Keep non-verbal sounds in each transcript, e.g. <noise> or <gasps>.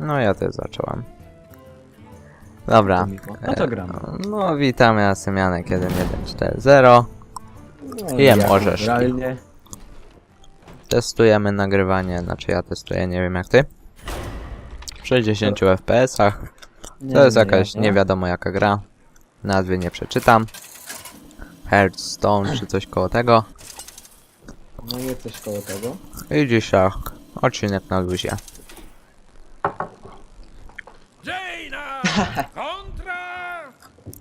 No ja też zacząłem. Dobra. No to gramy. No witamy Asymianek 1140. No, Jem jak orzeszki. Realnie. Testujemy nagrywanie, znaczy ja testuję, nie wiem jak ty. W 60 FPS-ach. Nie To jest jakaś jak, nie wiadomo jaka gra. Nazwy nie przeczytam. Hearthstone czy coś koło tego. No nie coś koło tego. I dzisiaj odcinek na luzie. Jaina! <laughs> Kontra!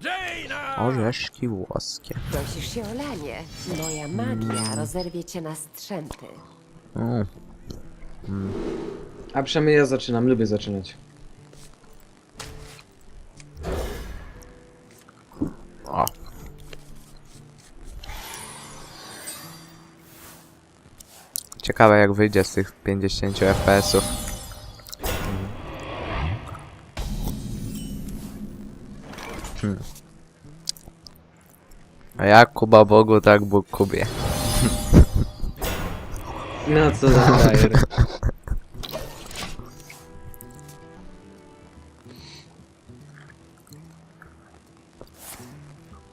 Jaina! Orzeszki włoskie. Prosisz się o lanie. Moja magia rozerwie cię na strzępy. Mm. A przynajmniej ja zaczynam, lubię zaczynać. O. Ciekawe jak wyjdzie z tych 50 FPS-ów. A jak Kuba Bogu, tak Bóg Kubie. No co za frajer.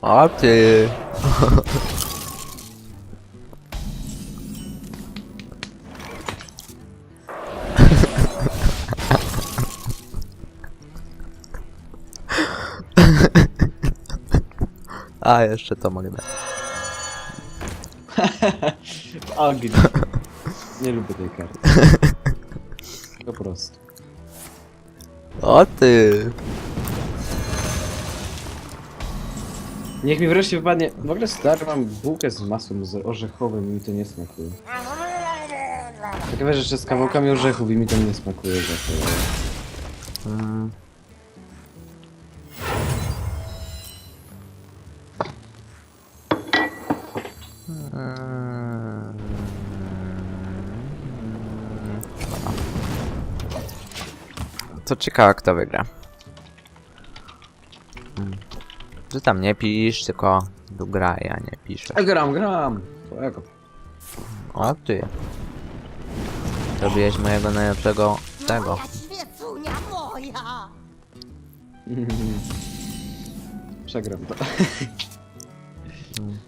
O ty! A, jeszcze to mogę dać. <laughs> Ogień. Nie lubię tej karty. <laughs> Po prostu. O ty! Niech mi wreszcie wypadnie. W ogóle stary mam bułkę z masłem z orzechowym i mi to nie smakuje. Ciekawe, że jeszcze z kawałkami orzechów i mi to nie smakuje. za to. Mm. To ciekawe kto wygra. Ty tam nie pisz, tylko tu gra, ja nie piszę. A gram, gram. Twojego. O ty. Zrobiłeś mojego najlepszego tego. świecunia <laughs> moja! Przegram to. <laughs>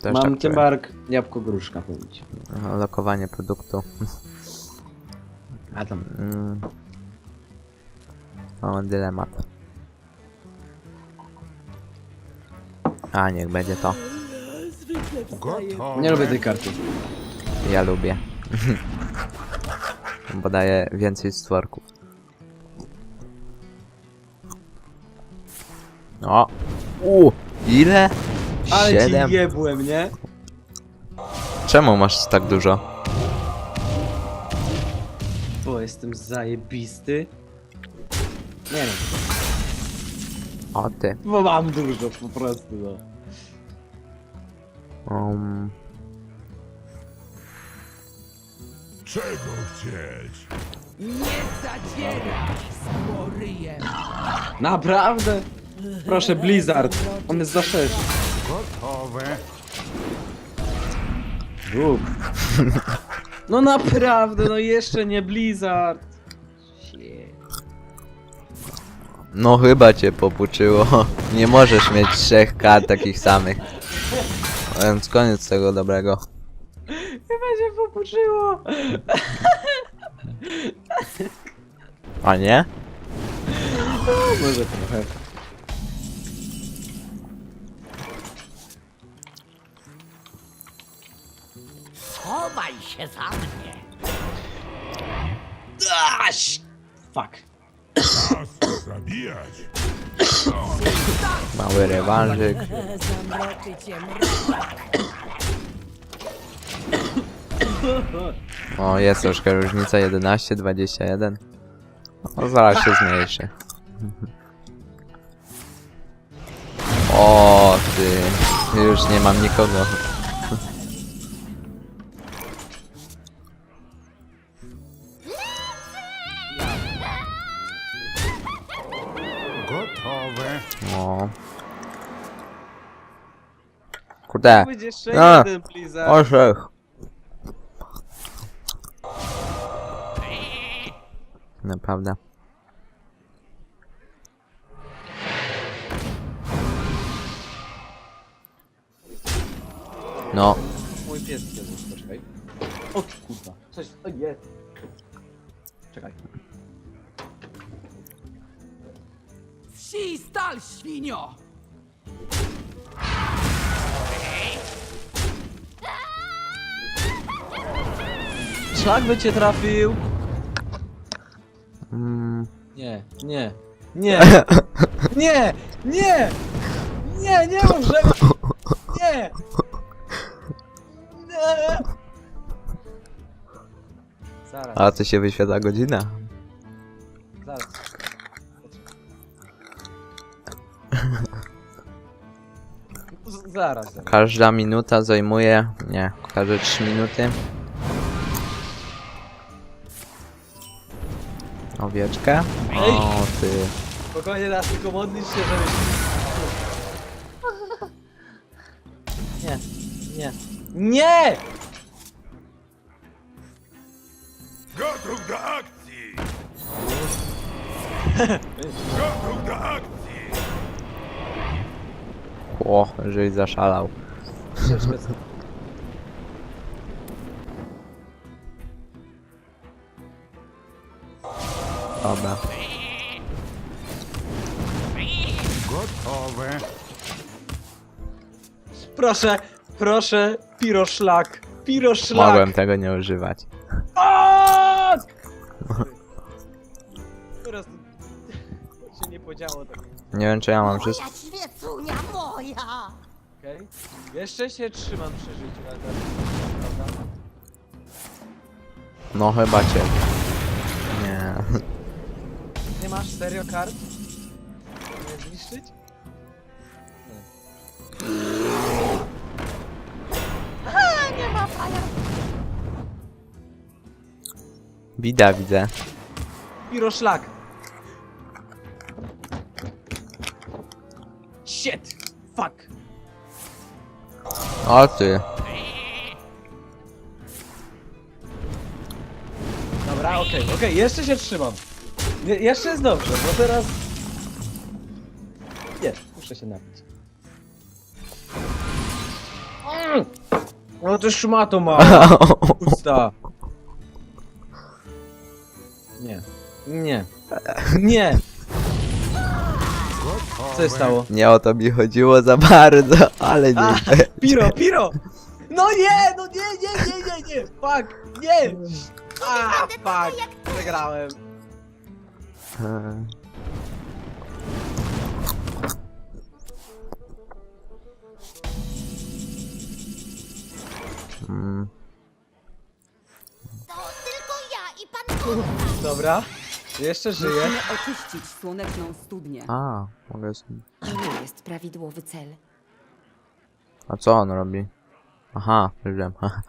Też Mam tak tymbark, jabłko gruszka powiedzieć. Lokowanie produktu. A tam. Mm. O, dylemat. A, niech będzie to. Nie lubię tej karty. Ja lubię. <laughs> Bo daje więcej stworków. O! U! Ile? Siedem? jebłem, nie? Czemu masz tak dużo? Bo jestem zajebisty. Nie wiem, O ty. bo mam dużo po prostu, no. Um, Czego chcieć? Naprawdę? Proszę, Blizzard. On jest za 6. Gotowe. Rób. <laughs> No naprawdę, no jeszcze nie Blizzard. Shit. no chyba cię popuczyło. Nie możesz mieć trzech kart takich samych. Więc koniec tego dobrego. Chyba się popuczyło. A nie? <laughs> No, może trochę. Chowaj się za mnie! Aś! Fuck. Czas zabijać. Mały rewanżyk. Zamroczy cię mrok. O, jest troszkę różnica 11, 21. O, zaraz się zmniejszy. O, ty. Już nie mam nikogo. Gotowe. No. Kurde. Pójdzie jeszcze jeden Blizzard. Orzech. Naprawdę. No. Mój pies, poczekaj. O kurwa, coś, o nie. Czekaj. Wsi stal, świnio! Szlak by cię trafił! mm, <laughs> Nie, nie, nie, nie, nie, nie, nie może, nie, nie. Zaraz, a to się wyświetla godzina. zaraz. Z- Zaraz, zaraz. Każda minuta zajmuje, nie, każde 3 minuty. Owieczkę? O ty. Spokojnie raz, tylko modlisz się, żebyś... Nie, nie, nie! Gotów do akcji! <laughs> Gotów do akcji! O, żeś zaszalał. Dobra. Gotowe. Proszę, proszę, piroszlak, piroszlak! Mogłem tego nie używać. Tak! <laughs> Teraz to się nie podziało tak. Nie wiem czy ja mam wszystko. Moja! Okej? Jeszcze się trzymam przy życiu, ale teraz... Prawda? No chyba cię. Nie. Nie masz serio kart? Nie zniszczyć? Wida widzę. Piroszlak! Shit! Fuck! O ty. Dobra, okej, okej, jeszcze się trzymam. Je, jeszcze jest dobrze, bo teraz... Nie, muszę się napić. Mm! No to szmato ma! <laughs> Usta! Nie. Nie. Nie! Co się stało? Nie o to mi chodziło za bardzo, ale nie. Piro, Piro! No nie, no nie, nie, nie, nie, nie! Fuck! Nie! A, fuck! Przegrałem. Mm, To tylko ja i pan Kurwa. Dobra. Jeszcze żyję. Musimy oczyścić słoneczną studnię. A, mogę sobie. To nie jest prawidłowy cel. A co on robi? Aha, wiem. <laughs> Aha.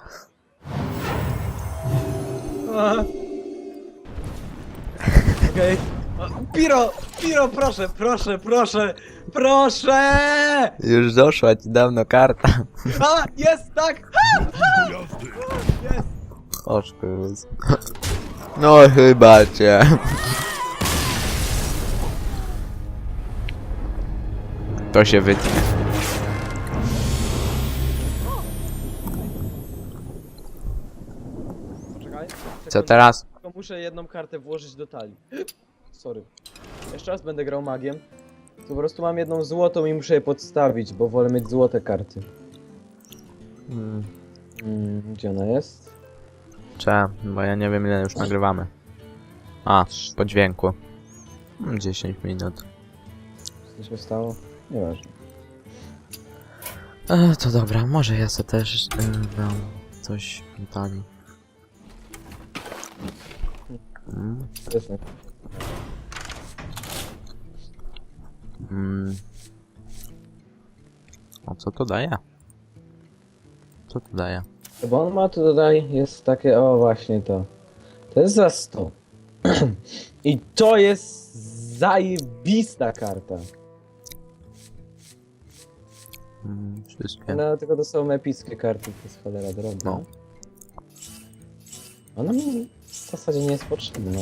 Okej. O, Piro! Piro, proszę, proszę, proszę! Proszę! Już doszła ci dawno karta. A, jest, tak! Jazdy. Jest! O szkuz. No chyba cię. To się wytnie. Poczekaj. Co teraz? Tylko muszę jedną kartę włożyć do talii. <gasps> Sorry. Jeszcze raz będę grał magiem. To po prostu mam jedną złotą i muszę je podstawić, bo wolę mieć złote karty. Mm, Mm, gdzie ona jest? Cze, bo ja nie wiem ile już nagrywamy. A, po dźwięku. Mm, 10 minut. Co się stało? Nieważne. E, to dobra, może ja sobie też e, dam coś tani. Mm, Jasne. mm. A co to daje? Co to daje? Bo on ma tu tutaj, jest takie, o właśnie to. To jest za 100. <clears throat> I to jest zajebista karta. Mm, wszystkie. No tylko to są epickie karty, to jest cholera droga. No. Ona mi w zasadzie nie jest potrzebna.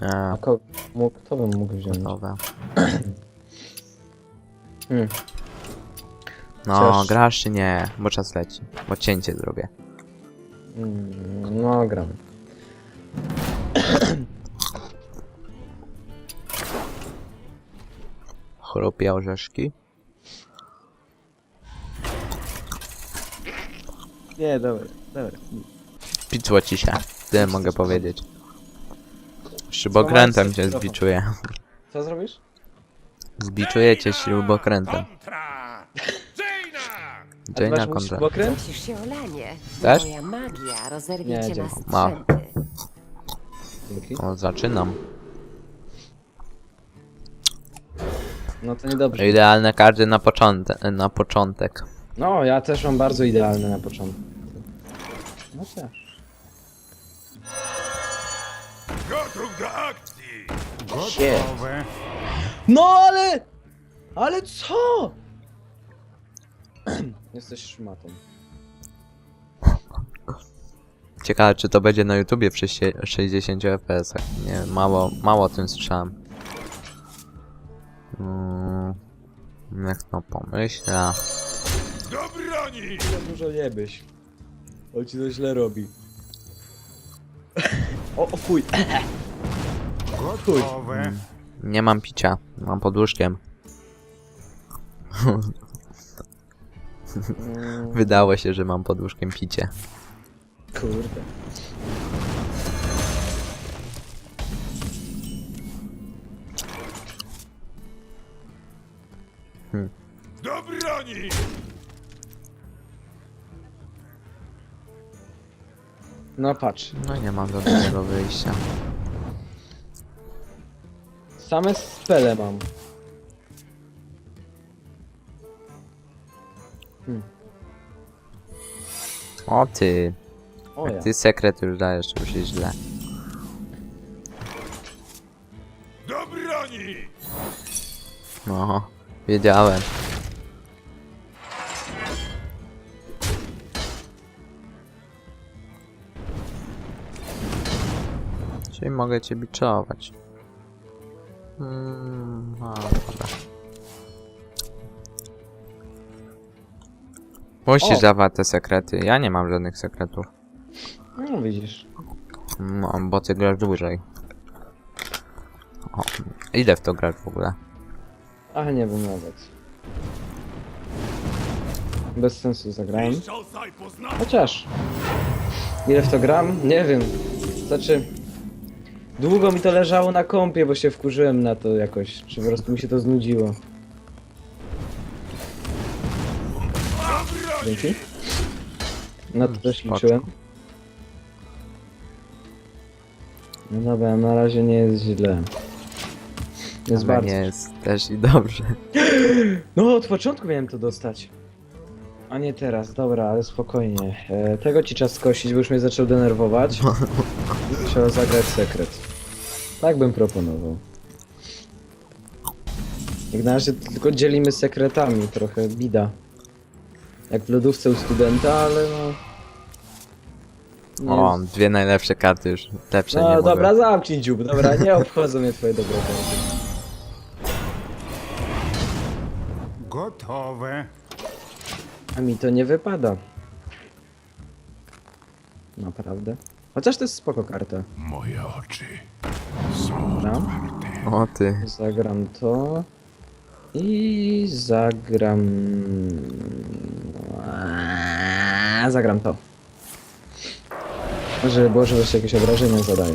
A E, ko mógł, kto by mógł wziąć? gotowe. <clears throat> Hmm. No, Chociaż- grasz czy nie? Bo czas leci. Bo cięcie zrobię. Mm, no, gram. <clears throat> Chrupie orzeszki. Nie, dobra, dobra. Picło ci się. Tyle mogę powiedzieć. Śrubokrętem cię zbiczuję. Co zrobisz? Zbiczuję cię śrubokrętem. Kontra! Dzień na kontrę. Musisz się olanie. Też? Moja magia rozerwie Nie, cię na dziękuję. Ma. strzępy. Dzięki. O, zaczynam. No to niedobrze. Idealne karty na początek. Na początek. No, ja też mam bardzo idealne na początku. No też. Gotów do akcji! Gotowe. No ale... Ale co? <clears throat> Jesteś szmatą. Ciekawe, czy to będzie na YouTubie przy sie- 60 fps. Nie, mało, mało o tym słyszałem. Mm, niech no pomyślę. Do broni! Za dużo nie byś. On ci to źle robi. O, o fuj. Fuj. Nie mam picia, mam pod łóżkiem. Mm, Wydało się, że mam pod łóżkiem picie. Kurde. Do broni! No patrz. No nie mam żadnego <coughs> wyjścia. Same spele mam. O ty, O ja. jak ty sekret już dajesz, to już jest źle. Do broni! No, wiedziałem. Czyli mogę cię biczować. Mm, no, dobra. Musisz O! dawać te sekrety. Ja nie mam żadnych sekretów. No widzisz. No, bo ty grasz dłużej. O, ile w to grasz w ogóle? Ale nie wiem nawet. Bez sensu zagrałem. Chociaż. Ile w to gram? Nie wiem. Znaczy. Długo mi to leżało na kąpie, bo się wkurzyłem na to jakoś. Czy po prostu mi się to znudziło. Dzięki. Na to też Spoko. liczyłem. No dobra, na razie nie jest źle. Jest Ale bardzo. nie jest też i dobrze. <laughs> No, od początku miałem to dostać. A nie teraz, dobra, ale spokojnie. E, tego ci czas skosić, bo już mnie zaczął denerwować. <laughs> Trzeba zagrać sekret. Tak bym proponował. Jak na razie tylko dzielimy sekretami, trochę bida. Jak w lodówce u studenta, ale no... Nie O, dwie najlepsze karty już. Lepsze nie no mogę. dobra, zamknij dziób, dobra, nie obchodzą mnie twoje dobre karty. Gotowe. A mi to nie wypada. Naprawdę. Chociaż to jest spoko karta. Moje oczy. Dobra. O ty. Zagram to. I zagram... Zagram to. Żeby było, że jeszcze jakieś obrażenia zadaję.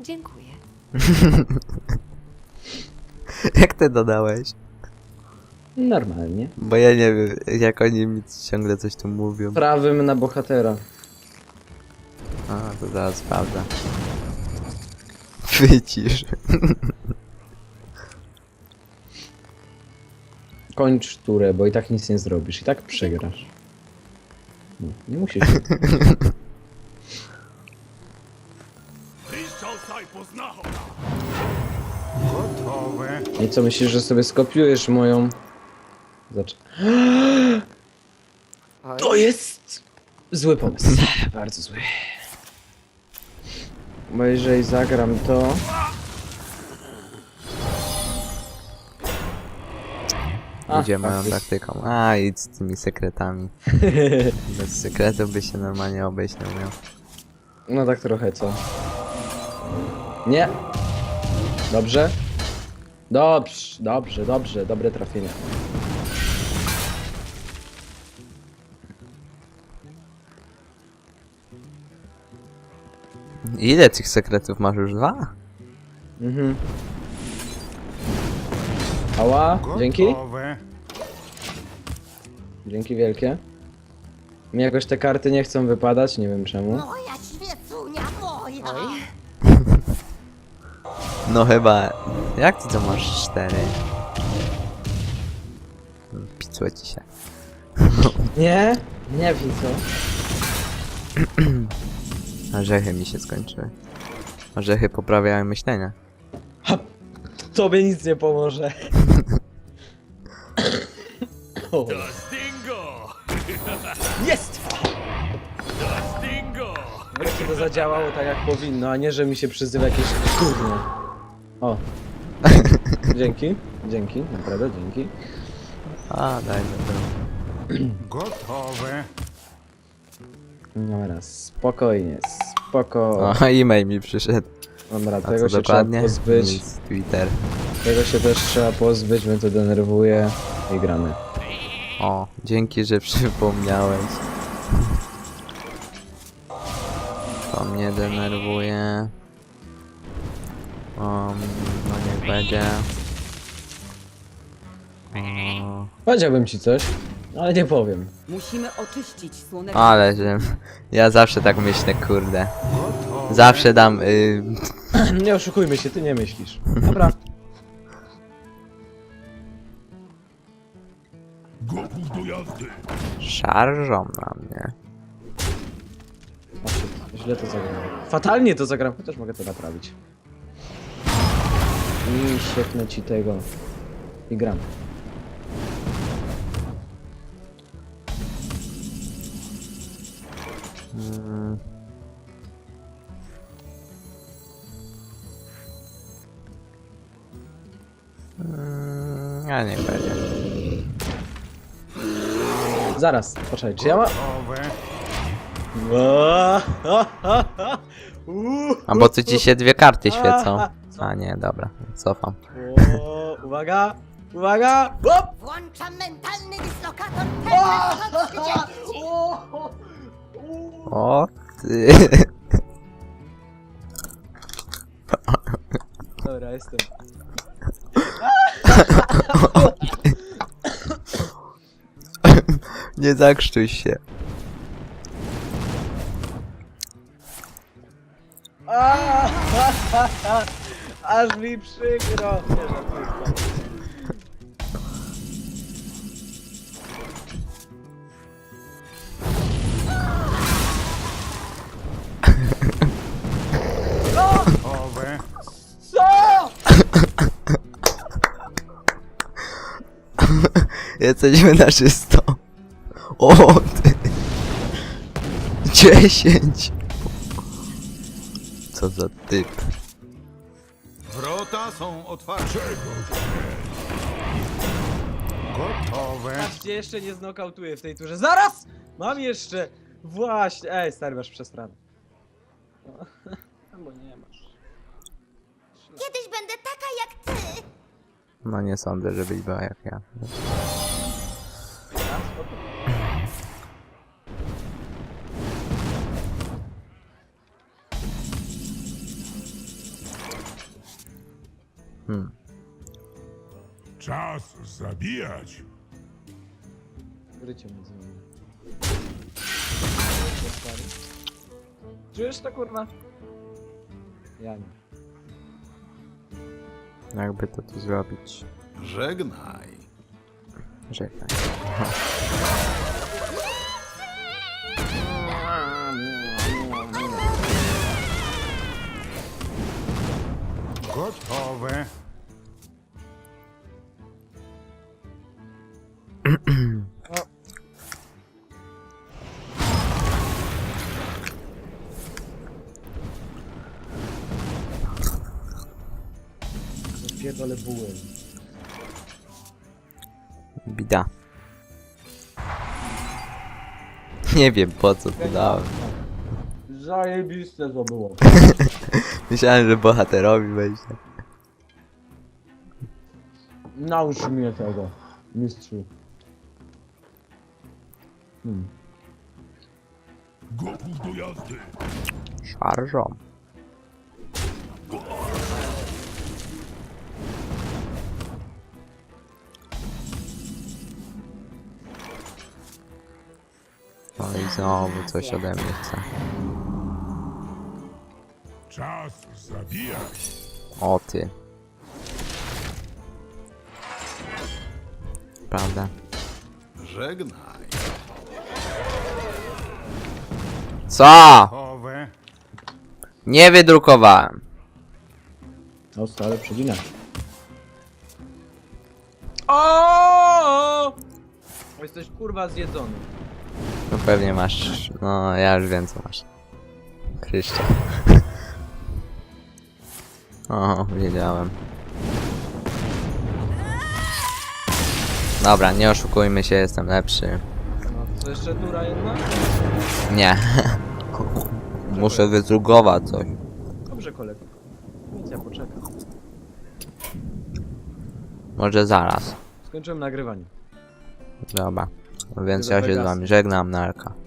Dziękuję. <laughs> Jak ty dodałeś? Normalnie. Bo ja nie wiem, jak oni mi ciągle coś tu mówią. Prawym na bohatera. A, to zaraz sprawdzę. Wycisz. Kończ turę, bo i tak nic nie zrobisz. I tak przegrasz. No, nie musisz. Gotowe. I co myślisz, że sobie skopiujesz moją... Zacz... To jest... Zły pomysł. <laughs> Bardzo zły. Bo jeżeli zagram to... A, Idzie moją tak, taktyką. A, idź z tymi sekretami. <laughs> Bez sekretów by się normalnie obejść nie umiał. No tak trochę, co? Nie. Dobrze. Dobrze, dobrze, dobrze, dobre trafienie. Ile tych sekretów masz już? Dwa? Mhm. Ała, dzięki. Gotowe. Dzięki wielkie. Mi jakoś te karty nie chcą wypadać, nie wiem czemu. Moja świecunia moja! <laughs> No chyba. Jak ty to masz cztery? Picło ci się. Nie? Nie wiem co. <clears throat> Orzechy mi się skończyły. Orzechy poprawiają myślenie. Tobie nic nie pomoże. Stingo! Jest! Stingo! Wreszcie to zadziałało tak jak powinno, a nie, że mi się przyzywa jakieś gówno. O. Dzięki, dzięki, naprawdę dzięki. A, daj dobra. Gotowe. Dobra, spokojnie, spoko. O, e-mail mi przyszedł. Dobra, A tego co się trzeba pozbyć. Nic, Twitter. Tego się też trzeba pozbyć, mnie to denerwuje. I gramy. O, dzięki, że przypomniałeś. To mnie denerwuje. Um, no niech będzie. O, Powiedziałbym ci coś, ale nie powiem. Musimy oczyścić słoneczną ale że ja zawsze tak myślę, kurde. Zawsze dam y, <clears throat> Nie oszukujmy się, ty nie myślisz. Dobra. Gotów do jazdy. szarżą na mnie. Źle to zagram. Fatalnie to zagram, chociaż mogę to naprawić. I sieknę ci tego. I gram. Mm. Mm, A niech będzie. Zaraz, poczekaj, czy ja. Gotowe. A bo tu ci się dwie karty świecą. <laughs> A nie, dobra, cofam. O, uwaga, uwaga! Włączam mentalny dyslokator TR-130! <laughs> O ty. Dobra, jestem. Nie zakrztuj się. Aż mi przykro. Nie, żartuję. Gotowe. <laughs> Co? Jesteśmy na czysto. O ty. Dziesięć. Co za typ. Wrota są otwarte. Gotowe. Patrzcie, jeszcze nie znokautuję w tej turze. Zaraz! Mam jeszcze! Właśnie. Ej, stary, masz przestranę. Albo nie masz. Jak ty! No nie sądzę, żebyś była jak ja. Hmm. Czas zabijać. Rycie między nami. Czujesz to kurwa? Ja nie. Jakby to tu zrobić. Żegnaj. Żegnaj. Gotowe. Nie wiem po co to dałem. Zajebiste to było. <laughs> Myślałem, że bohaterowi wejdzie. Naucz mnie tego, mistrzu. Hmm. Gotów do jazdy. Szarżą. Znowu coś ode mnie chce. Czas zabijać. O ty. Prawda? Żegnaj. Co? Nie wydrukowałem. O, stary przedzinasz. O! Jesteś kurwa zjedzony. No pewnie masz. No ja już wiem co masz. Kryształ. <laughs> O, wiedziałem. Dobra, nie oszukujmy się, jestem lepszy. No, co jeszcze tura jedna? Nie. <laughs> Muszę wydrukować coś. Dobrze, kolego. Więc ja poczekam. Może zaraz. Skończyłem nagrywanie. Dobra. Więc ja się z wami żegnam, narka.